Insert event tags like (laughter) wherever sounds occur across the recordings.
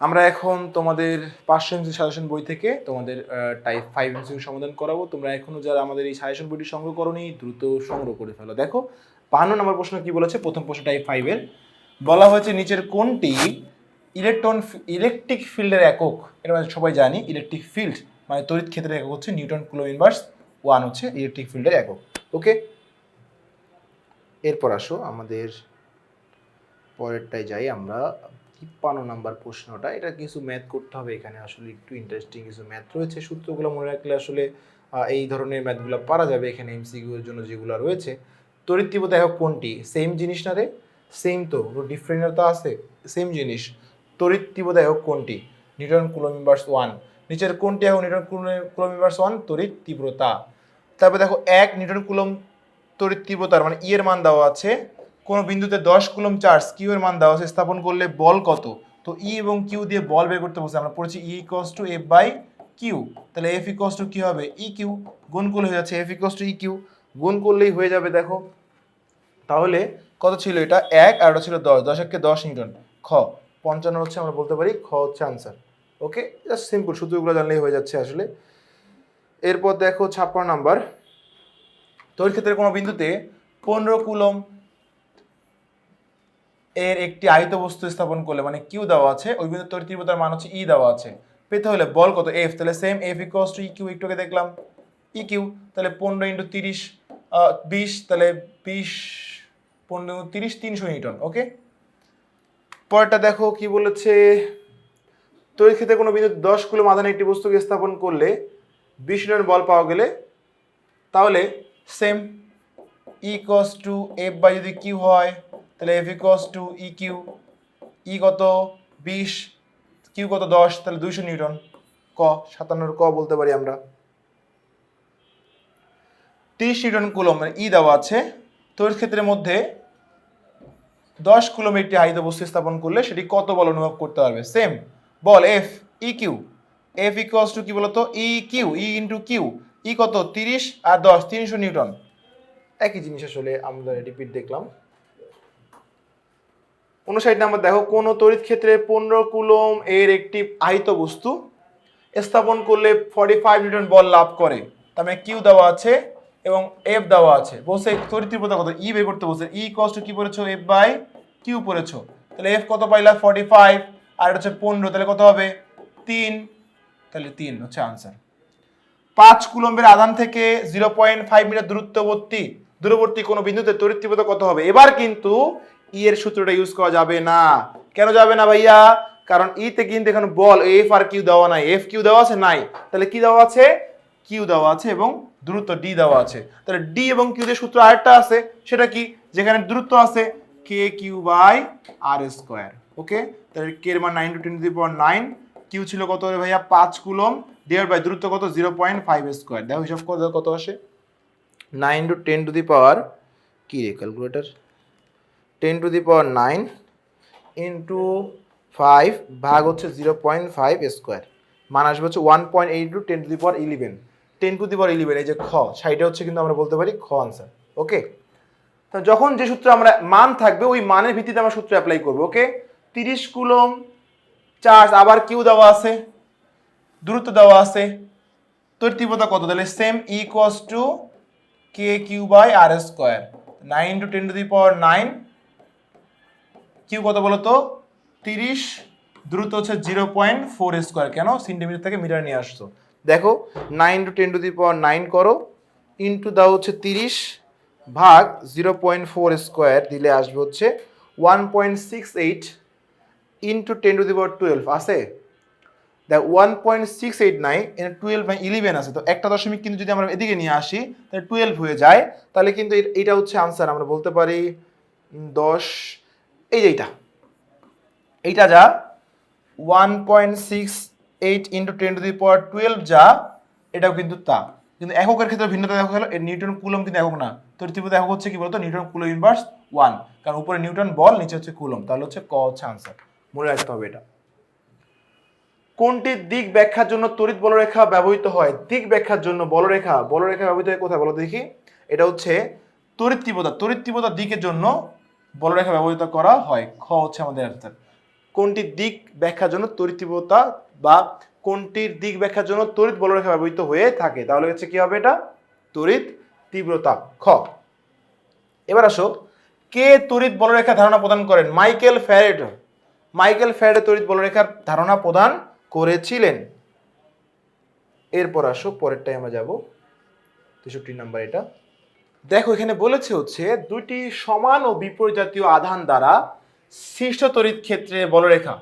আমরা এখন তোমাদের পাঁচশো এমসি সাজেশন বই থেকে তোমাদের টাইপ ফাইভ এমসি সমাধান করাবো। তোমরা এখনও যারা আমাদের এই সাজেশন বইটি সংগ্রহ করোনি, দ্রুত সংগ্রহ করে ফেলো। দেখো, বাহান্ন নম্বর প্রশ্ন কি বলেছে? প্রথম প্রশ্ন টাইপ ফাইভের বলা হয়েছে, নিচের কোনটি ইলেকট্রন ইলেকট্রিক ফিল্ডের একক? এটা সবাই জানি ইলেকট্রিক ফিল্ড মানে তড়িৎ ক্ষেত্রের একক হচ্ছে নিউটন কুলো ইনভার্স ওয়ান হচ্ছে ইলেকট্রিক ফিল্ডের একক। ওকে এরপর আসো, আমাদের পরেরটায় যাই আমরা। তিপ্পান্ন নাম্বার প্রশ্নটা। এটা কিছু ম্যাথ করতে হবে এখানে। আসলে একটু ইন্টারেস্টিং কিছু ম্যাথ রয়েছে। সূত্রগুলো মনে রাখলে আসলে এই ধরনের ম্যাথগুলো পারা যাবে এখানে এমসিকিউ এর জন্য যেগুলো রয়েছে। তড়িৎ একক কোনটি? সেম জিনিস না রে? সেম তো। ডিফারেন্ট তো আছে। সেম জিনিস। তড়িৎ একক কোনটি? Newton coulomb inverse one. নিচের কোনটি একক নিউটন কুলম ইনভার্স ওয়ান? তড়িৎ তীব্রতা তারপরে দেখো এক, নিউটন কুলম তড়িৎ তীব্রতার মানে ইয়ের মান দেওয়া আছে কোনো বিন্দুতে দশ কুলম চার্জ কিউ এর মান দেওয়া আছে, স্থাপন করলে বল কত? তো ই এবং কিউ দিয়ে বল বের করতে বলছে আমরা পড়েছি E equals to F by Q তাহলে এফ ইকস টু কি হবে? ই কিউ গুণ করলে হয়ে যাচ্ছে F equals to E Q গুণ করলেই হয়ে যাবে, দেখো। তাহলে কত ছিল এটা? এক, আর ওটা ছিল দশ। দশ একে দশ নিউটন। খ, পঞ্চান্ন হচ্ছে আমরা বলতে পারি, খ হচ্ছে আনসার ওকে জাস্ট সিম্পল সূত্রগুলো জানলেই হয়ে যাচ্ছে আসলে। এরপর দেখো, ছাপ্পান্ন নাম্বার তৈরি ক্ষেত্রে কোনো বিন্দুতে পনেরো কুলম এর একটি আয়ত বস্তু স্থাপন করলে মানে কিউ দেওয়া আছে, ওই বিন্দু তৈরি তীব্রতার মান হচ্ছে ই দেওয়া আছে। পেতে হলে বল কত? এফ তাহলে same F equals to E Q একটু দেখলাম। ই কিউ তাহলে পনেরো ইন্টু তিরিশ বিশ, তাহলে বিশ, পনেরো, তিরিশ, তিনশো নিউটন ওকে পরেরটা দেখো কি বলেছে তৈরি ক্ষেত্রে কোনো বিন্দু দশ কুলম আধানে একটি বস্তুকে স্থাপন করলে বিশ নিউটন বল পাওয়া গেলে, তাহলে same E equals to F by যদি কিউ হয় তাহলে F equals to E Q E কত? বিশ। কিউ কত? দশ। তাহলে দুইশো নিউটন। ক, সাতান্নর ক বলতে পারি আমরা। তিরিশ নিউটন কুলম মানে ই দেওয়া আছে। তড়িৎ ক্ষেত্রের মধ্যে দশ কুলম একটি আহিত বস্তু স্থাপন করলে সেটি কত বল অনুভব করতে পারবে? Same ball F E Q F equals to কি বলতো? E Q E into Q E কত? তিরিশ আর দশ, তিনশো নিউটন। একই জিনিস আসলে আমরা রিপিট দেখলাম। উনষাট নাম্বার, দেখো, কোনো তড়িৎ ক্ষেত্রে পনেরো কুলম এর একটি আহিত বস্তু স্থাপন করলে ফর্টি ফাইভ নিউটন বল লাভ করে। তার মানে কিউ দেওয়া আছে এবং এফ দেওয়া আছে। বলছে তড়িৎ তীব্রতা কত? ই বের করতে বলছে। ই কষ্ট কি পড়েছো? এফ বাই কিউ পড়েছো। তাহলে এফ কত পাইলা? ফর্টি ফাইভ আর হচ্ছে পনেরো। তাহলে কত হবে? তিন। তাহলে তিন হচ্ছে আনসার পাঁচ কুলম্বের আধান থেকে জিরো পয়েন্ট ফাইভ মিটার দূরত্ববর্তী দূরবর্তী কোনো বিন্দুতে তড়িৎ তীব্রতা কত হবে? এবার কিন্তু ই এর সূত্রটা ইউজ করা যাবে না। কেন যাবে না ভাইয়া? কারণ ই তে কিন্তু এখানে বল এফ আর কিউ দেওয়া নাই। এফ কিউ দেওয়া আছে? নাই। তাহলে কি দেওয়া আছে? কিউ দেওয়া আছে এবং দ্রুত ডি দেওয়া আছে। তাহলে ডি এবং কিউ এর সূত্র আরেকটা আছে। সেটা কি? যেখানে দ্রুত আছে K Q by R square okay তাহলে কে এর মান nine to ten to the power nine Q ছিল কত রে ভাইয়া? পাঁচ কুলম। ডিভাইড বাই দ্রুত কত? জিরো পয়েন্ট ফাইভ স্কোয়ার দেখো হিসাব কত কত আসে? Nine to ten to the power কী রে calculator ten to the power nine into five ভাগ হচ্ছে জিরো পয়েন্ট ফাইভ স্কোয়ার। মান আসবে হচ্ছে one point eight to ten to the power eleven. Ten to the power eleven, এই যে খ সাইডে হচ্ছে কিন্তু আমরা বলতে পারি খ আনসার ওকে তো যখন যে সূত্র আমরা, মান থাকবে, ওই মানের ভিত্তিতে আমরা সূত্র অ্যাপ্লাই করব ওকে তিরিশ কুলম চার্জ আবার কিউ দেওয়া আছে? দূরত্ব দেওয়া আছে? তোর তীব্রতা কত? তাহলে same equals to K Q by R square nine to ten to the power nine Q কত বলো তো তিরিশ দ্রুত হচ্ছে জিরো পয়েন্ট ফোর স্কোয়ার। কেন? সেন্টিমিটার থেকে মিটার নিয়ে আসছো। দেখো, nine to ten to the power nine করো, ইন্টু দাও হচ্ছে তিরিশ ভাগ জিরো পয়েন্ট ফোর স্কোয়ার দিলে আসবে হচ্ছে one point six eight into ten to the power twelve. আছে? দেখ, ওয়ান পয়েন্ট সিক্স এইট নাই এখানে টুয়েলভ ইলেভেন আছে। তো একটা দশমিক কিন্তু যদি আমরা এদিকে নিয়ে আসি, তাহলে টুয়েলভ হয়ে যায়। তাহলে কিন্তু এটা হচ্ছে আনসার আমরা বলতে পারি দশ এই যে এইটা। এইটা যা one point six eight into ten to the power twelve যা, এটাও কিন্তু তা। কিন্তু এককের ক্ষেত্রে ভিন্নতা দেখা গেল নিউটন কুলম কিন্তু একক না। তো তীব্রতা একক হচ্ছে কি বলতো? নিউটন কুলম ইনভার্স ওয়ান কারণ উপরে নিউটন বল, নিচে হচ্ছে কুলম তাহলে হচ্ছে ক হচ্ছে আনসার মনে রাখতে হবে এটা। কোনটি দিক ব্যাখ্যার জন্য তড়িৎ বলরেখা ব্যবহৃত হয়? দিক ব্যাখ্যার জন্য বলরেখা। বলরেখা ব্যবহৃত হয় কোথায় বলো দেখি? এটা হচ্ছে তড়িৎ তীব্রতা। তড়িৎ তীব্রতা দিকের জন্য বলরেখা ব্যবহৃত করা হয়। খ হচ্ছে আমাদের অ্যান্সার কোনটির দিক ব্যাখ্যার জন্য তড়িৎ তীব্রতা বা কোনটির দিক ব্যাখ্যার জন্য তড়িৎ বলরেখা ব্যবহৃত হয়ে থাকে? তাহলে হচ্ছে কি হবে এটা? তড়িৎ তীব্রতা খ। এবার আসো। কে তড়িৎ বলরেখা ধারণা প্রদান করেন? Michael farad. মাইকেল ফ্যারেড তড়িৎ বলরেখার ধারণা প্রদান করেছিলেন। এরপর আসো পরেরটাই আমরা যাব। তেষট্টি নাম্বার এটা। দেখো, এখানে বলেছে হচ্ছে দুটি সমান ও বিপরীত জাতীয় আধান দ্বারা সৃষ্ট তড়িৎ ক্ষেত্রে বলরেখা।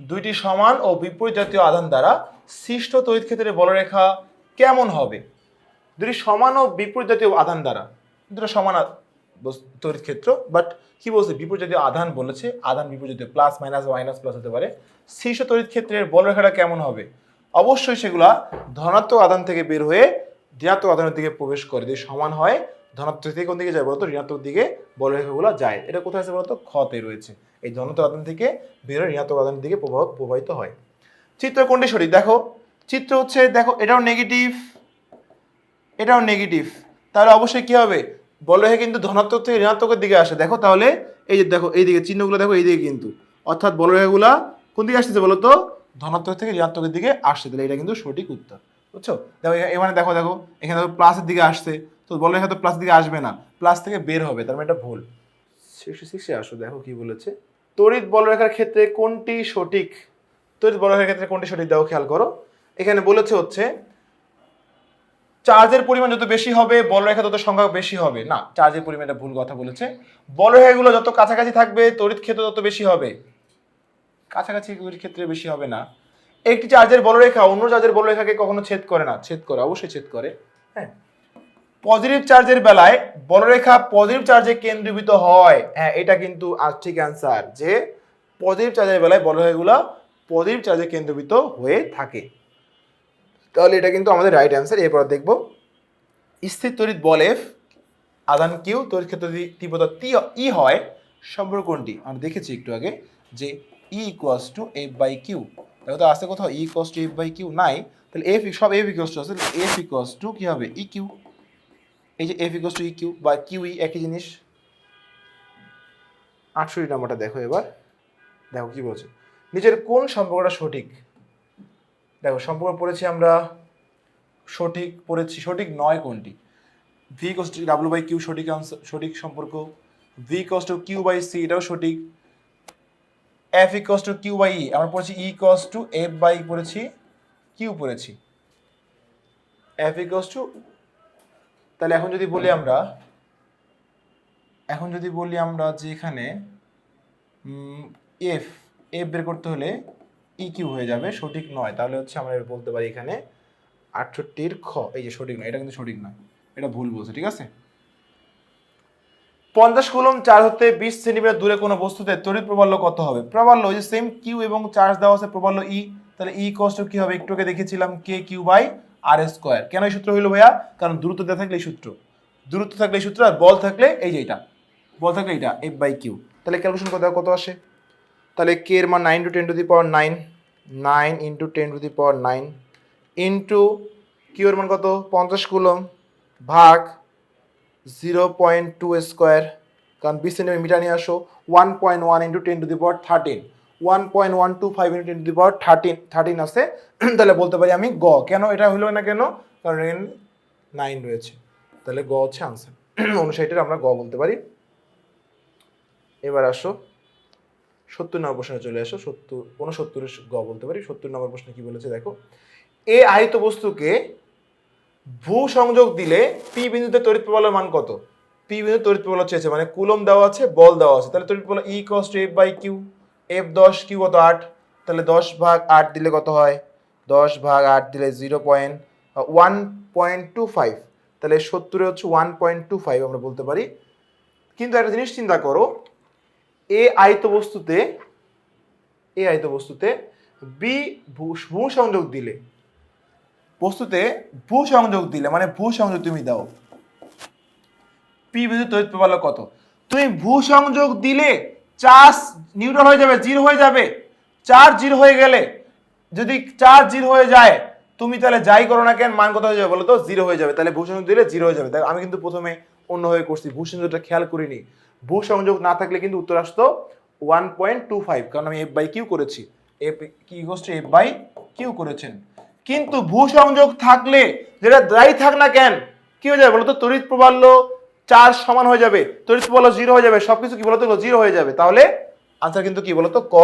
দুইটি সমান ও বিপরীত জাতীয় আধান দ্বারা সৃষ্ট তড়িৎ ক্ষেত্রে বলরেখা কেমন হবে? দুটি সমান ও বিপরীত জাতীয় আধান দ্বারা। দুটো সমান তড়িৎ ক্ষেত্র বাট কি বলছে? বিপরীত জাতীয় আধান বলেছে, আধান বিপরীত জাতীয় প্লাস মাইনাস মাইনাস প্লাস হতে পারে। শীর্ষ তড়িৎ ক্ষেত্রের বলরেখাটা কেমন হবে? অবশ্যই সেগুলা ধনাত্মক আধান থেকে বের হয়ে ঋণাত্মক আধানের দিকে প্রবেশ করে যদি সমান হয় ধনাত্মক থেকে কোন দিকে যায় বলতো? ঋণাত্মক দিকে বলরেখাগুলো যায়। এটা কোথায় আছে বলতো? ক্ষতে রয়েছে। এই ধনাত্মক আধান থেকে বের হয়ে ঋণাত্মক আধানের দিকে প্রভাব প্রবাহিত হয়। চিত্র কোনটি সঠিক? দেখো, চিত্র হচ্ছে, দেখো, এটাও নেগেটিভ এটাও নেগেটিভ তাহলে অবশ্যই কী হবে? বলরেখা কিন্তু ধনাত্মক থেকে ঋণাত্মকের দিকে আসে। দেখো তাহলে, এই যে দেখো এই দিকে চিহ্নগুলো দেখো এই দিকে কিন্তু। অর্থাৎ বলরেখাগুলা কোন দিকে আসতেছে বলতো? ধনাত্মক থেকে ঋণাত্মকের দিকে আসছে। তাহলে এটা কিন্তু সঠিক উত্তর। বুঝছ? দেখো এখানে দেখো দেখো, এখানে দেখো প্লাসের দিকে আসছে। তো বলরেখা তো প্লাস দিকে আসবে না প্লাস থেকে বের হবে, তার মানে এটা ভুল। সিক্সটি সিক্সে আসো, দেখো কি বলেছে। তড়িৎ বলরেখার ক্ষেত্রে কোনটি সঠিক? তড়িৎ বলরেখার ক্ষেত্রে কোনটি সঠিক, দেখো খেয়াল করো। এখানে বলেছে হচ্ছে চার্জের পরিমাণ যত বেশি হবে বলরেখা তত সংখ্যা বেশি হবে। না চার্জের পরিমাণটা ভুল কথা বলেছে। বলরেখাগুলো যত কাছাকাছি থাকবে, তড়িৎ ক্ষেত্র তত বেশি হবে। কাছাকাছি ক্ষেত্রে বেশি হবে না। একটি চার্জের বলরেখা অন্য চার্জের বলরেখাকে কখনো ছেদ করে না। ছেদ করে, অবশ্যই ছেদ করে। হ্যাঁ পজিটিভ চার্জের বেলায় বলরেখা পজিটিভ চার্জে কেন্দ্রীভূত হয়। হ্যাঁ এটা কিন্তু ঠিক অ্যান্সার যে পজিটিভ চার্জের বেলায় বলরেখাগুলো পজিটিভ চার্জে কেন্দ্রীভূত হয়ে থাকে। তাহলে এটা কিন্তু আমাদের রাইট অ্যান্সার এরপর দেখব। স্থির তড়িৎ বল এফ আদান কিউ তড়িৎ ক্ষেত্র যদি তীব্রতা টি ই হয়। সম্পর্ক কোনটি? আমরা দেখেছি একটু আগে যে E equals to F by Q দেখো তো আসতে কোথাও E equals to F by Q নাই। তাহলে এফ সব এফ ইকুয়ালস টু আছে। এফ ইকুয়ালস টু কী হবে? ই কিউ এই যে F equals to E Q বা কিউ ই একই জিনিস। আটষট্টি নম্বরটা দেখো এবার। দেখো কি বলছে। নিজের কোন সম্পর্কটা সঠিক? দেখো, সম্পর্ক পড়েছি আমরা সঠিক, পড়েছি সঠিক নয় কোনটি? ভি কস্ট ডাব্লু বাই কিউ সঠিক answer- সঠিক সম্পর্ক। ভি কস্ট কিউ বাই সি এটাও সঠিক। F equals to Q by E আমরা পড়েছি E equals to F by পড়েছি কিউ পড়েছি। এফ ই ইকস টু তাহলে এখন যদি বলি আমরা, এখন যদি বলি আমরা যে এখানে এফ এফ বের করতে হলে ই কিউ হয়ে যাবে, সঠিক নয়। তাহলে হচ্ছে আমরা বলতে পারি এখানে আটষট্টির খ। এই যে সঠিক নয়, এটা কিন্তু সঠিক নয়। এটা ভুল বলছে, ঠিক আছে? পঞ্চাশ কুলম চার্জ হতে বিশ সেন্টিমিটার দূরে কোনো বস্তুতে তড়িৎ প্রবাল্য কত হবে? প্রবাল্য, ওই যে সেম কিউ এবং চার্জ দেওয়া আছে, প্রবাল্য ই তাহলে ই কষ্ট কি হবে? একটু আগে দেখেছিলাম K Q by R square. কেন এই সূত্র হইল ভাইয়া? কারণ দূরত্ব দেওয়া থাকলে এই সূত্র। দূরত্ব থাকলে এই সূত্র আর বল থাকলে এই যে এটা বল থাকলে এটা এফ বাই কিউ তাহলে ক্যালকুলেশন কত কত আসে। তাহলে কে এর মান nine to ten to the power nine nine into ten to the power nine into Q এর মান কত? পঞ্চাশ কুলম ভাগ জিরো পয়েন্ট টু স্কোয়ার কারণ বিশ সেন্টিমিটার মিটার নিয়ে আসো one point one into ten to the power thirteen one point one to five into ten power thirteen thirteen আছে। (clears throat) তাহলে বলতে পারি আমি গ। কেন এটা হলো না কেন? কারণ এখানে নাইন রয়েছে। তাহলে গ হচ্ছে আনসার (clears throat) অনুসারীটার আমরা গ বলতে পারি। এবার আসো। সত্তর নম্বর প্রশ্নে চলে আসো। সত্তর উনসত্তরের গ বলতে পারি। সত্তর নম্বর প্রশ্নে কি বলেছে দেখো? এ আহিত বস্তুকে ভূ সংযোগ দিলে পি বিন্দুতে তড়িৎ প্রবাহের মান কত? পি বিন্দু তড়িৎ প্রবাহ চেয়েছে মানে কুলম দেওয়া আছে, বল দেওয়া আছে। তাহলে তড়িৎ প্রবাহ E equals to F by Q F দশ কিউ কত আট? তাহলে দশ ভাগ আট দিলে কত হয়? দশ ভাগ আট দিলে zero point one point two five তাহলে সত্তরে হচ্ছে ওয়ান পয়েন্ট টু ফাইভ আমরা বলতে পারি। কিন্তু একটা জিনিস চিন্তা করো, এ আয়ত বস্তুতে, এ আয়ত বস্তুতে বি ভূ- সংযোগ দিলে, বস্তুতে ভূ সংযোগ দিলে মানে ভূ সংযোগ তুমি দাও। পি বিদ্যুৎ তড়িৎ প্রবাহ কত? তুমি ভূ সংযোগ দিলে চার্জ নিউট্রাল হয়ে যাবে, জিরো হয়ে যাবে। চার্জ জিরো হয়ে গেলে যদি চার্জ জিরো হয়ে যায়, তুমি তাহলে যাই করো না কেন, মান কত হয়ে যাবে বলো তো? জিরো হয়ে যাবে। তাহলে ভূ সংযোগ দিলে জিরো হয়ে যাবে। তাই আমি কিন্তু প্রথমে অন্যভাবে করছি। ভূ সংযোগটা খেয়াল করিনি। ভূ সংযোগ না থাকলে কিন্তু উত্তর আসতো ওয়ান পয়েন্ট টু ফাইভ কারণ আমি এফ বাই কিউ করেছি। এফ কি টু এফ বাই কিউ করেছেন। কিন্তু ভূ সংযোগ থাকলে, যেটা যাই থাক না কেন, কি হয়ে যাবে বলতো তড়িৎ প্রবাল্য চার্জ সমান হয়ে যাবে। তড়িৎ প্রবাল্য জিরো হয়ে যাবে, সবকিছু কি বলতো? জিরো হয়ে যাবে। তাহলে আনসার কিন্তু কি বলতো? ক,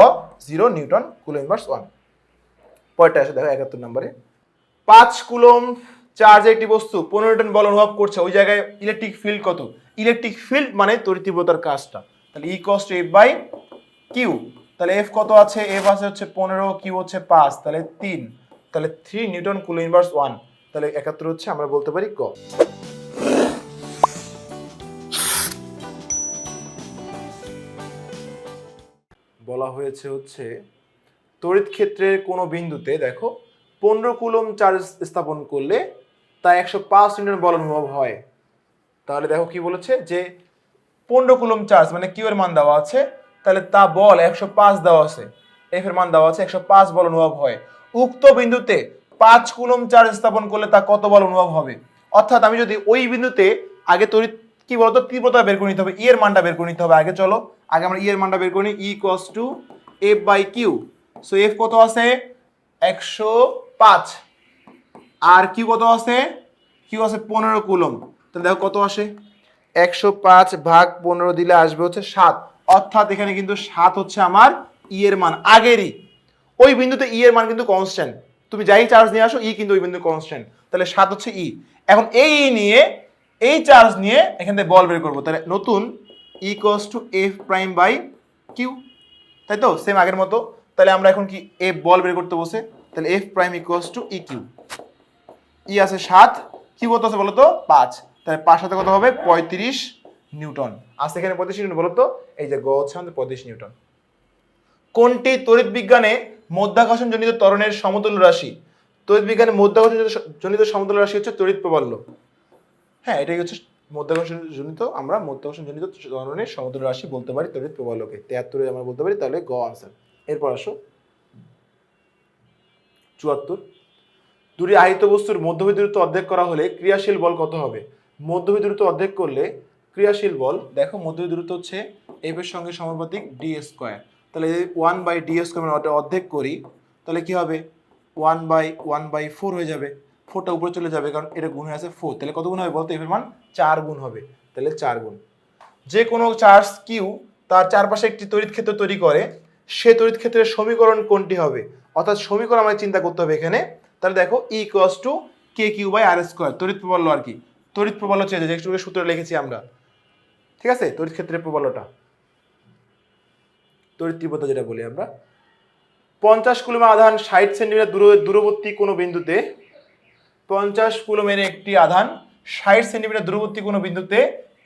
zero, newton coulomb inverse one. পরেরটা আসে দেখো একাত্তর নম্বরে। পাঁচ কুলম চার্জে একটি বস্তু, পনেরো টন বল অনুভব করছে, ওই জায়গায় ইলেকট্রিক ফিল্ড কত? ইলেকট্রিক ফিল্ড মানে তড়িৎ তীব্রতার কাজটা। তাহলে E equals to F by Q তাহলে এফ কত আছে? এফ আছে হচ্ছে পনেরো কিউ হচ্ছে পাঁচ, তাহলে তিন। তাহলে three newton coulomb inverse one. তাহলে একাত্তর হচ্ছে, আমরা বলতে পারি ক। বলা হয়েছে হচ্ছে, তড়িৎ ক্ষেত্রের কোনো বিন্দুতে দেখো, পনেরো কুলম চার্জ স্থাপন করলে তা একশো পাঁচ নিউটন বল অনুভব হয়। তাহলে দেখো কি বলেছে যে, পনেরো কুলম চার্জ মানে কিউ এর মান দেওয়া আছে, তাহলে তা বল একশো পাঁচ দেওয়া আছে, এফ এর মান দেওয়া আছে একশো পাঁচ বল অনুভব হয়। উক্ত বিন্দুতে পাঁচ কুলম চার্জ স্থাপন করলে তা কত বল অনুভব হবে? অর্থাৎ আমি যদি ওই বিন্দুতে আগে তড়িৎ, কি বলতো, তীব্রতা বের করে নিতে হবে ই এর মানটা বের করে নিতে হবে। আগে চলো আগে আমরা ই এর মানটা বের করি E equals to F by Q so F কত আছে? একশো পাঁচ। আর কিউ কত আছে? কিউ আছে পনেরো কুলম তাহলে দেখো কত আসে? একশো পাঁচ ভাগ পনেরো দিলে আসবে হচ্ছে সাত। অর্থাৎ এখানে কিন্তু সাত হচ্ছে আমার ই এর মান, আগেরই। ওই বিন্দুতে ই এর মান কিন্তু কনস্ট্যান্ট তুমি যাই চার্জ নিয়ে আসো ই কিন্তু ওই বিন্দু কনস্ট্যান্ট তাহলে সাত হচ্ছে ই এখন এই নিয়ে, এই চার্জ নিয়ে এখান থেকে বল বের করব। তাহলে নতুন E equals to F prime by Q তাই তো? সেম আগের মতো। তাহলে আমরা এখন কি এফ বল বের করতে বসে? তাহলে F prime equals to E Q E আছে সাত। কি কত আছে বলো তো পাঁচ। তাহলে পাঁচ সাথে কত হবে? পঁয়ত্রিশ নিউটন। আজ এখানে পঁয়ত্রিশ নিউটন বলো তো এই যে গ হচ্ছে আমাদের পঁয়ত্রিশ নিউটন। কোনটি তড়িৎ বিজ্ঞানে মধ্যাকর্ষণ জনিত ত্বরণের সমতুল্য রাশি? তড়িৎ বিজ্ঞানে মধ্যাকর্ষণ জনিত সমতুল্য রাশি হচ্ছে তড়িৎ প্রবাল্য। হ্যাঁ এটাই হচ্ছে মধ্যাকর্ষণ জনিত আমরা মধ্যাকর্ষণ জনিত ত্বরণের সমতুল্য রাশি বলতে পারি তড়িৎ প্রবাল্যকে তেহাত্তরে আমরা বলতে পারি তাহলে গ আনসার এরপর আসো। চুয়াত্তর। দুটি আহিত বস্তুর মধ্যবর্তী দূরত্ব অর্ধেক করা হলে ক্রিয়াশীল বল কত হবে? মধ্যবর্তী দূরত্ব অর্ধেক করলে ক্রিয়াশীল বল, দেখো মধ্যবর্তী দূরত্ব হচ্ছে এফ এর সঙ্গে সমানুপাতিক ডি স্কোয়ার তাহলে ওয়ান বাই ডি স্কোয়ার অর্ধেক করি, তাহলে কি হবে? One by one by four হয়ে যাবে। ফোরটা উপরে চলে যাবে, কারণ এটা গুণ হয়ে আছে ফোর তাহলে কত গুণ হবে বলতো? এফ এর মান চার গুণ হবে। তাহলে চার গুণ। যে কোনো চার্জ কিউ তার চারপাশে একটি তড়িৎ ক্ষেত্র তৈরি করে, সে তড়িৎ ক্ষেত্রের সমীকরণ কোনটি হবে? অর্থাৎ সমীকরণ আমাদের চিন্তা করতে হবে এখানে। তাহলে দেখো E equals to K Q by R square তড়িৎ প্রবল্য আর কি। তড়িৎ প্রবল্য চেয়ে যে একটু সূত্র লিখেছি আমরা। ঠিক আছে? তড়িৎ ক্ষেত্রের প্রবল্যটা। তড়িৎ তীব্রতা যেটা বলি আমরা। পঞ্চাশ কুলম আধান ষাট সেন্টিমিটার দূর দূরবর্তী কোনো বিন্দুতে পঞ্চাশ কুলমের একটি আধান, ষাট সেন্টিমিটার দূরবর্তী কোনো বিন্দুতে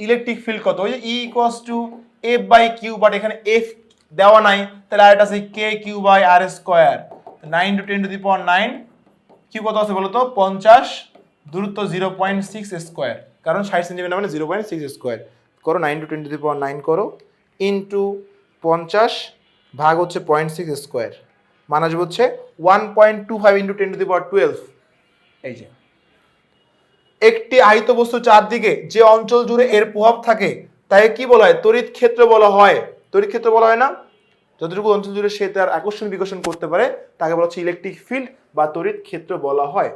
ইলেকট্রিক ফিল্ড কত? ওই যে E equals to F by Q but এখানে এফ দেওয়া নাই, তাহলে আর এটা আছে K Q by R square nine to ten to the power nine Q কত আছে বলতো? পঞ্চাশ দূরত্ব জিরো পয়েন্ট সিক্স স্কোয়ার কারণ ষাট সেন্টিমিটার মানে জিরো পয়েন্ট সিক্স স্কোয়ার করো nine to ten to the power nine করো ইন্টু পঞ্চাশ ভাগ হচ্ছে পয়েন্ট সিক্স স্কোয়ার মানে আসবে হচ্ছে one point two five into ten to the power twelve এই যে। একটি আহিত বস্তু চারদিকে যে অঞ্চল জুড়ে এর প্রভাব থাকে, তাকে কি বলা হয়? তড়িৎ ক্ষেত্র বলা হয়। তড়িৎ ক্ষেত্র বলা হয় না? যতটুকু অঞ্চল জুড়ে সে তার আকর্ষণ বিকর্ষণ করতে পারে, তাকে বলা হচ্ছে ইলেকট্রিক ফিল্ড বা তড়িৎ ক্ষেত্র বলা হয়।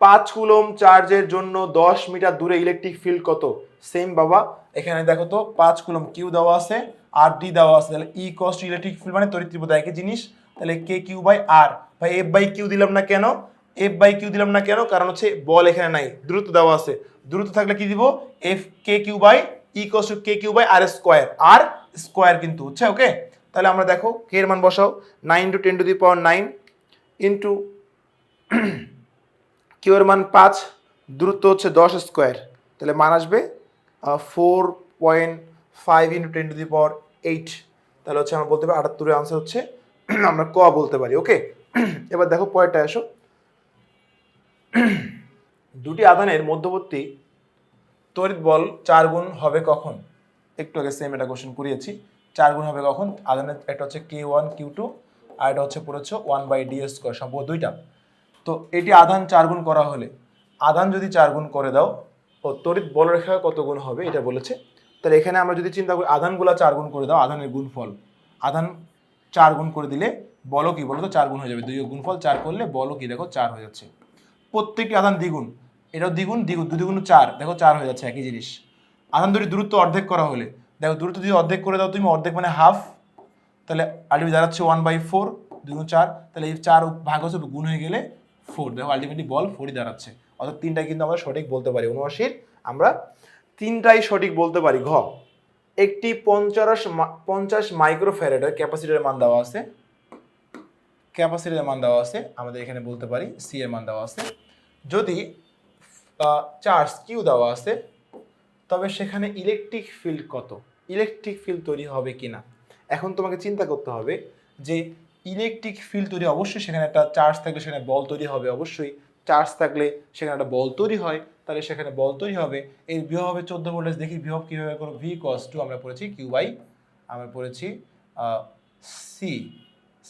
পাঁচ কুলম চার্জের জন্য দশ মিটার দূরে ইলেকট্রিক ফিল্ড কত? সেম বাবা। এখানে দেখো তো, পাঁচ কুলম কিউ দেওয়া আছে, আর ডি দেওয়া আছে। তাহলে ই কস্ট ইলেকট্রিক ফিল্ড মানে তড়িৎ তীব্রতা একই জিনিস। তাহলে কে কিউ বাই আর ভাই এফ বাই কিউ দিলাম না কেন? এফ বাই কিউ দিলাম না কেন? কারণ হচ্ছে বল এখানে নাই। দ্রুত দেওয়া আছে। দ্রুত থাকলে কি দিব? F K Q by E equals to K Q by R square R square কিন্তু হচ্ছে ওকে তাহলে আমরা দেখো কে এর মান বসাও। Nine to ten to the power nine into Q এর মান পাঁচ, দূরত্ব হচ্ছে দশ স্কোয়ার তাহলে মান আসবে four point five into ten to the power eight তাহলে হচ্ছে আমরা বলতে পারি, আটাত্তরের আনসার হচ্ছে, (clears throat) আমরা ক বলতে পারি ওকে (clears throat) এবার দেখো পরেরটা আসো। (clears throat) দুটি আধানের মধ্যবর্তী তড়িৎ বল চার গুণ হবে কখন? একটু আগে সেম এটা কোশ্চেন করিয়েছি। চার গুণ হবে কখন? আধানের একটা হচ্ছে কে ওয়ান কিউ টু আর এটা হচ্ছে হচ্ছে ওয়ান বাই ডি স্কোয়ার সম্ভব দুইটা। তো এটি আধান চার গুণ করা হলে আধান যদি চার গুণ করে দাও, ও তড়িৎ বলরেখা কত গুণ হবে? এটা বলেছে। তাহলে এখানে আমরা যদি চিন্তা করি আধানগুলা চার গুণ করে দাও আধানের গুণফল। আধান চার গুণ করে দিলে বলো কি বলো তো চার গুণ হয়ে যাবে। দুই গুণফল চার করলে বলো কি? দেখো, চার হয়ে যাচ্ছে। প্রত্যেকটি আধান দ্বিগুণ। এটাও দ্বিগুণ দ্বিগুণ দুই দ্বিগুণ, চার। দেখো চার হয়ে যাচ্ছে, একই জিনিস। আধান দুটি দূরত্ব অর্ধেক করা হলে। দেখো দূরত্ব যদি অর্ধেক করে দাও তুমি, অর্ধেক মানে হাফ তাহলে আলটিমেটলি দাঁড়াচ্ছে ওয়ান বাই ফোর দুগুণ চার। তাহলে এই চার ভাগ হচ্ছে গুণ হয়ে গেলে ফোর দেখো আলটিমেটলি বল ফোরই দাঁড়াচ্ছে। অর্থাৎ তিনটাই কিন্তু আমরা সঠিক বলতে পারি। উনআশির আমরা তিনটাই সঠিক বলতে পারি। ঘ। একটি পঞ্চাশ পঞ্চাশ মাইক্রোফ্যারেডের ক্যাপাসিটির মান দেওয়া আছে। ক্যাপাসিটির মান দেওয়া আছে। আমাদের এখানে বলতে পারি সি এর মান দেওয়া আছে। যদি চার্জ কিউ দেওয়া আছে, তবে সেখানে ইলেকট্রিক ফিল্ড কত? ইলেকট্রিক ফিল্ড তৈরি হবে কি না এখন তোমাকে চিন্তা করতে হবে যে ইলেকট্রিক ফিল্ড তৈরি অবশ্যই সেখানে একটা চার্জ থাকলে সেখানে বল তৈরি হবে। অবশ্যই চার্জ থাকলে সেখানে একটা বল তৈরি হয়, তাহলে সেখানে বল তৈরি হবে। এর বিভব হবে চোদ্দ ভোল্টেজ দেখি বিভব কীভাবে করো? ভি কস টু আমরা পড়েছি কিউ বাই আমরা পড়েছি সি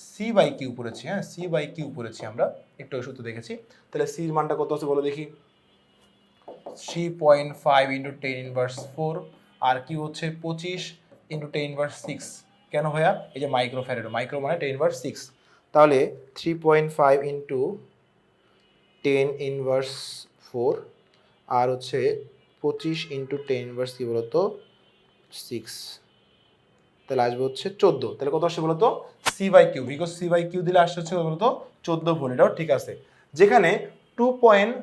সি বাই কিউ পড়েছি হ্যাঁ? সি বাই কিউ পড়েছি আমরা। একটু ওষুধ দেখেছি। তাহলে সির মানটা কত আছে বলো দেখি। Three point five into ten inverse four আর কি হচ্ছে পঁচিশ ইন্টু টেন ইনভার্স সিক্স কেন ভাইয়া? এই যে মাইক্রো ফ্যারেড মাইক্রো মানে টেন ইনভার্স সিক্স তাহলে three point five into ten inverse four আর হচ্ছে পঁচিশ ইন্টু টেন ইনভার্স কী বলতো? সিক্স তাহলে আসবে হচ্ছে চোদ্দ। তাহলে কত আসছে বলতো? C by Q because C by Q দিলে আসছে হচ্ছে বলতো? চোদ্দ ভোল্ট ঠিক আছে। যেখানে two point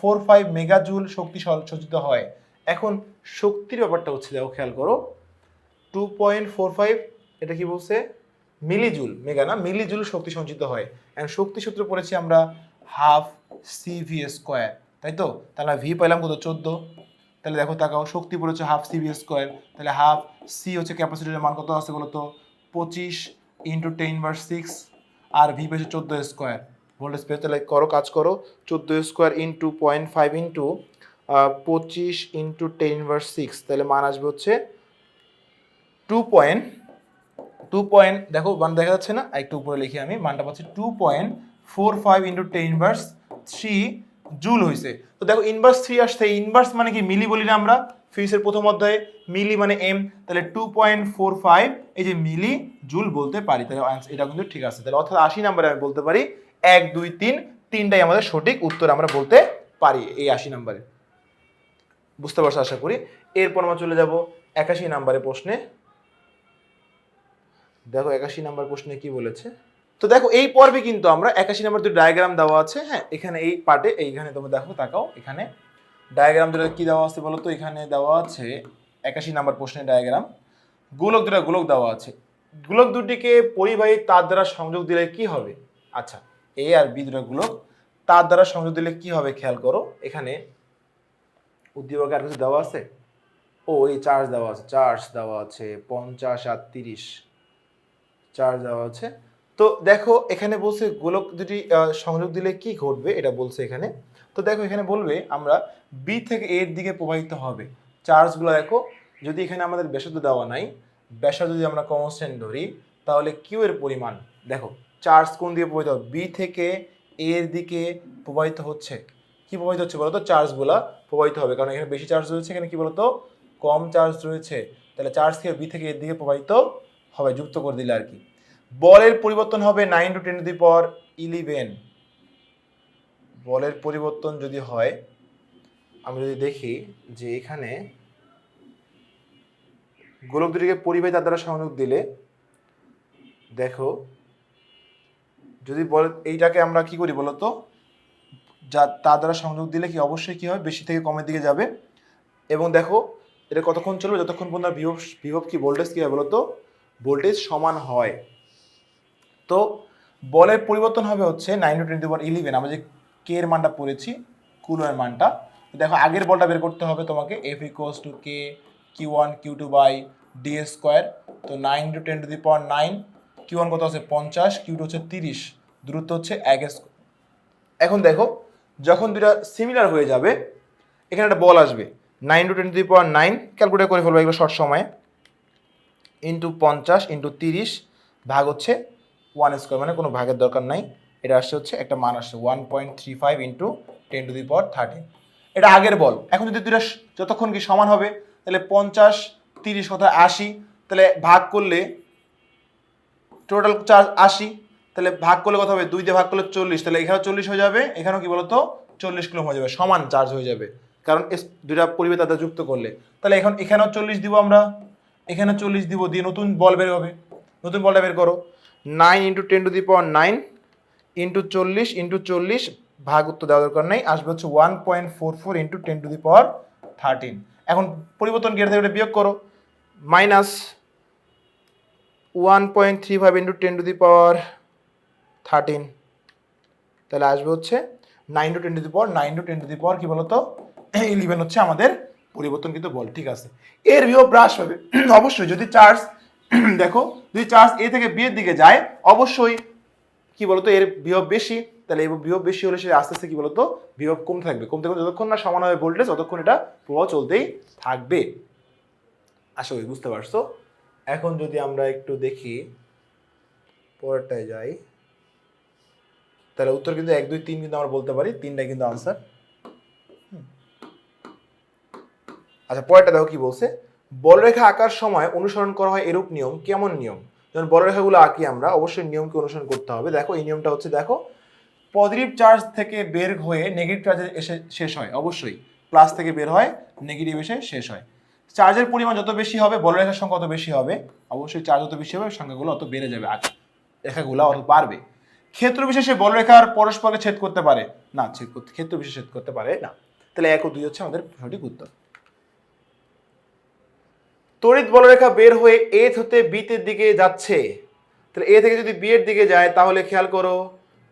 four five megajoule শক্তি সজ্জিত হয়। এখন শক্তির ব্যাপারটা হচ্ছে, দেখো খেয়াল করো টু পয়েন্ট ফোর ফাইভ এটা কি বলছে? মিলিজুল মেগা না? মিলিজুল শক্তি সঞ্চিত হয়। এখন শক্তি সূত্র পড়েছি আমরা হাফ সি ভি স্কোয়ার তাই তো? তাহলে ভি পেলাম কত? চোদ্দ। তাহলে দেখো তাকাও, শক্তি পড়েছে হাফ সি ভি স্কোয়ার তাহলে হাফ সি হচ্ছে ক্যাপাসিটির মান কত আছে বলতো? পঁচিশ ইন্টু টেন ভার্স সিক্স আর ভি পেয়েছে চোদ্দ স্কোয়ার। ভোল্টেজ পেয়ে তাহলে করো, কাজ করো। চোদ্দ square into point five into পঁচিশ ইন্টু টেন ভার্স সিক্স তাহলে মান আসবে হচ্ছে টু পয়েন্ট টু পয়েন্ট দেখো, মান দেখা যাচ্ছে না? একটু উপরে লিখি আমি। মানটা পাচ্ছি two point four five into ten inverse three joule হয়েছে তো দেখো ইনভার্স থ্রি আসছে। ইনভার্স মানে কি? মিলি বলি না আমরা? ফিজিক্সের প্রথম অধ্যায়ে মিলি মানে এম, তাহলে টু পয়েন্ট ফোর ফাইভ এই যে মিলি জুল বলতে পারি, তাহলে এটা কিন্তু ঠিক আছে। তাহলে অর্থাৎ আশি নাম্বারে আমি বলতে পারি, এক, দুই, তিন, তিনটাই আমাদের সঠিক উত্তর আমরা বলতে পারি এই আশি নাম্বারে। বুঝতে পারছ আশা করি? এরপর আমরা চলে যাব একাশি নাম্বারে প্রশ্নে। দেখো একাশি নাম্বার প্রশ্নে কি বলেছে? তো দেখো এই পর্বে কিন্তু আমরা একাশি নাম্বার দুটো ডায়াগ্রাম দেওয়া আছে হ্যাঁ এখানে এই পার্টে এইখানে তোমরা দেখো, তাকাও, এখানে ডায়াগ্রাম দুটো কি দেওয়া আছে বলো তো এখানে দেওয়া আছে একাশি নাম্বার প্রশ্নের ডায়াগ্রাম গোলক দুটো গোলক দেওয়া আছে। গোলক দুটিকে পরিবাহী তার দ্বারা সংযোগ দিলে কি হবে? আচ্ছা এ আর বি দুটো গোলক তার দ্বারা সংযোগ দিলে কি হবে খেয়াল করো? এখানে উদ্দীপকে আর কিছু দেওয়া আছে? ও, এই চার্জ দেওয়া আছে, চার্জ দেওয়া আছে, পঞ্চাশ আর তিরিশ। চার্জ দেওয়া আছে। তো দেখো, এখানে বলছে গোলক দুটি সংযোগ দিলে কি ঘটবে? এটা বলছে এখানে তো দেখো এখানে বলবে আমরা বি থেকে এর দিকে প্রবাহিত হবে। চার্জগুলো দেখো, যদি এখানে আমাদের ব্যাসার্ধ দেওয়া নাই, ব্যাসার্ধ যদি আমরা কনস্ট্যান্ট ধরি, তাহলে কিউ এর পরিমাণ, দেখো চার্জ কোন দিকে প্রবাহিত হবে? বি থেকে এর দিকে প্রবাহিত হচ্ছে। কি প্রবাহিত হচ্ছে বলতো? চার্জগুলা প্রবাহিত হবে। কারণ এখানে বেশি চার্জ রয়েছে, এখানে কি বলতো? কম চার্জ রয়েছে। তাহলে চার্জ থেকে বি থেকে এর দিকে প্রবাহিত হবে, যুক্ত করে দিলে আর কি। বলের পরিবর্তন হবে nine to ten to the power eleven বলের পরিবর্তন যদি হয়, আমি যদি দেখি যে এখানে গোলক দুটিকে পরিবাহী তার দ্বারা সংযোগ দিলে, দেখো, যদি বল, এইটাকে আমরা কি করি বলতো? যা, তার দ্বারা সংযোগ দিলে কি অবশ্যই কি হয়? বেশি থেকে কমের দিকে যাবে। এবং দেখো, এটা কতক্ষণ চলবে? যতক্ষণ পর্যন্ত বিভব বিভব কি, ভোল্টেজ কি হয় বলতো? ভোল্টেজ সমান হয়। তো বলের পরিবর্তন হবে হচ্ছে nine to twenty one eleven আমরা যে কে এর মানটা পড়েছি, কুলোয়ের মানটা। দেখো, আগের বলটা বের করতে হবে তোমাকে F equals to K Q one Q two by D square তো nine to ten to the power nine Q one কত আছে? পঞ্চাশ কিউ টু হচ্ছে তিরিশ, দূরত্ব হচ্ছে এক এখন দেখো, যখন দুটা সিমিলার হয়ে যাবে, এখানে একটা বল আসবে nine to ten to the power nine calculate করে ফেলব এগুলো শর্ট সময়ে ইন্টু পঞ্চাশ ইন্টু তিরিশ, ভাগ হচ্ছে ওয়ান স্কোয়ার মানে কোনো ভাগের দরকার নাই। এটা আসছে হচ্ছে একটা মান আসছে one point three five into ten to the power thirteen এটা আগের বল। এখন যদি দুটা যতক্ষণ কি সমান হবে, তাহলে পঞ্চাশ, তিরিশ কথা আশি, তাহলে ভাগ করলে টোটাল চার্জ আশি, তাহলে ভাগ করলে কত হবে? দুই দিয়ে ভাগ করলে চল্লিশ। তাহলে এখানেও চল্লিশ হয়ে যাবে, এখানেও কি বলতো? চল্লিশ কিলো হয়ে যাবে, সমান চার্জ হয়ে যাবে। কারণ দুইটা পরিবেশ তাদের যুক্ত করলে। তাহলে এখন এখানেও চল্লিশ দিব আমরা। এখানে চল্লিশ দিব দিয়ে নতুন বল বের হবে। নতুন বলটা বের করো। Nine into ten to the power nine into চল্লিশ ইন্টু চল্লিশ, ভাগ উত্তর দেওয়া দরকার নেই, আসবে হচ্ছে one point four four into ten to the power thirteen এখন পরিবর্তন গেট থেকে বিয়োগ করো? Minus one point three five into ten to the power thirteen তাহলে আসবে হচ্ছে nine to ten to the power nine to ten to the power কী বলতো? ইলেভেন হচ্ছে আমাদের পরিবর্তন কিন্তু বল, ঠিক আছে? এর বিয়োগ হ্রাস হবে। অবশ্যই যদি চার্জ দেখো, যদি চার্জ এ থেকে বি এর দিকে যায়, অবশ্যই কি বলতো, এর বিভব বেশি, তাহলে এই বিভব বেশি হলে সে আস্তে আস্তে কি বলতো, বিভব কমতে থাকবে। কমতে কমতে যতক্ষণ না সমান হবে ভোল্টেজ ততক্ষণ এটা প্রবাহ চলতেই থাকবে। আশা করি বুঝতে পারছ? এখন যদি আমরা একটু দেখি, পরেরটায় যাই, তাহলে উত্তর কিন্তু এক, দুই, তিন কিন্তু আমরা বলতে পারি, তিনটাই কিন্তু আনসার আচ্ছা পরেরটা দেখো কি বলছে, বলরেখা আঁকার সময় অনুসরণ করা হয় এরূপ নিয়ম, কেমন নিয়ম? যেমন বলরেখাগুলো আঁকি আমরা, অবশ্যই নিয়মকে অনুসরণ করতে হবে। দেখো, এই নিয়মটা হচ্ছে, দেখো পজিটিভ চার্জ থেকে বের হয়ে নেগেটিভ চার্জে এসে শেষ হয়, অবশ্যই। প্লাস থেকে বের হয় নেগেটিভ এসে শেষ হয়। চার্জের পরিমাণ যত বেশি হবে বলরেখার সংখ্যা অত বেশি হবে, অবশ্যই চার্জ যত বেশি হবে, সংখ্যাগুলো অত বেড়ে যাবে আঁকা রেখাগুলো অত বাড়বে। ক্ষেত্র বিশেষে বলরেখার পরস্পরকে ছেদ করতে পারে। না, ছেদ ক্ষেত্র বিশেষে ছেদ করতে পারে না। তাহলে এক ও দুই হচ্ছে আমাদের সঠিক উত্তর। তড়িৎ বলরেখা বের হয়ে এ হতে বিতের দিকে যাচ্ছে। তাহলে এ থেকে যদি বি এর দিকে যায়, তাহলে খেয়াল করো,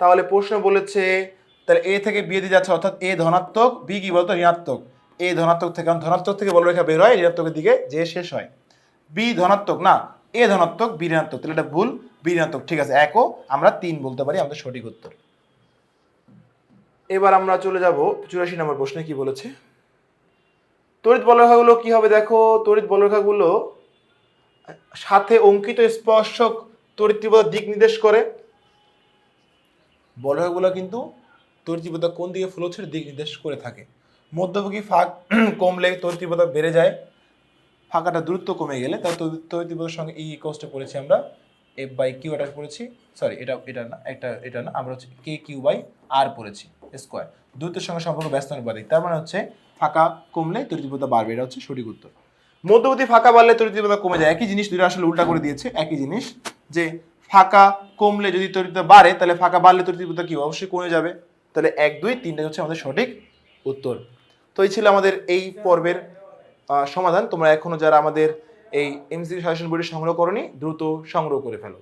তাহলে প্রশ্ন বলেছে, তাহলে এ থেকে বি দিকে যাচ্ছে, অর্থাৎ এ ধনাত্মক, বি কি বলতো? ঋণাত্মক। এ ধনাত্মক থেকে, কারণ ধনাত্মক থেকে বলরেখা বের হয়, ঋণাত্মকের দিকে যে শেষ হয়। বি ধনাত্মক, না, এ ধনাত্মক, বি ঋণাত্মক, তাহলে এটা ভুল, বি ঋণাত্মক, ঠিক আছে একও আমরা তিন বলতে পারি, আমাদের সঠিক উত্তর। এবার আমরা চলে যাব, চুরাশি নম্বর প্রশ্নে কি বলেছে? তড়িৎ বলরেখাগুলো কি হবে দেখো? তড়িৎ বলরেখাগুলো সাথে অঙ্কিত স্পর্শক তড়িৎ তীব্রতার দিক নির্দেশ করে। বলরেখাগুলো কিন্তু তড়িৎ তীব্রতা কোন দিকে ফ্লো দিক নির্দেশ করে থাকে। মধ্যভোগী ফাঁক (clears throat) কমলে তড়িৎ তীব্রতা বেড়ে যায়, ফাঁকাটা দূরত্ব কমে গেলে। তাহলে তড়িৎ- তীব্রতার সঙ্গে ই ইকোসটা পড়েছি আমরা এফ বাই কিউ এটা পড়েছি সরি এটা এটা না, একটা, এটা না, আমরা হচ্ছে কে কিউ বাই আর পড়েছি স্কোয়ার দূরত্বের সঙ্গে সম্পর্ক ব্যস্ত অনুপাতিক তার মানে হচ্ছে ফাঁকা কমলে তড়িৎ তীব্রতা বাড়বে, এটা হচ্ছে সঠিক উত্তর। মধ্যবর্তী ফাঁকা বাড়লে তড়িৎ তীব্রতা কমে যায়, একই জিনিস দুটো আসলে উল্টা করে দিয়েছে, একই জিনিস, যে ফাঁকা কমলে যদি তড়িৎ বাড়ে, তাহলে ফাঁকা বাড়লে তড়িৎ তীব্রতা কি? অবশ্যই কমে যাবে। তাহলে এক, দুই, তিনটা হচ্ছে আমাদের সঠিক উত্তর। তো এই ছিল আমাদের এই পর্বের সমাধান। তোমরা এখনও যারা আমাদের এই এমসি সাজেশন বইটি সংগ্রহ করনি, দ্রুত সংগ্রহ করে ফেলো।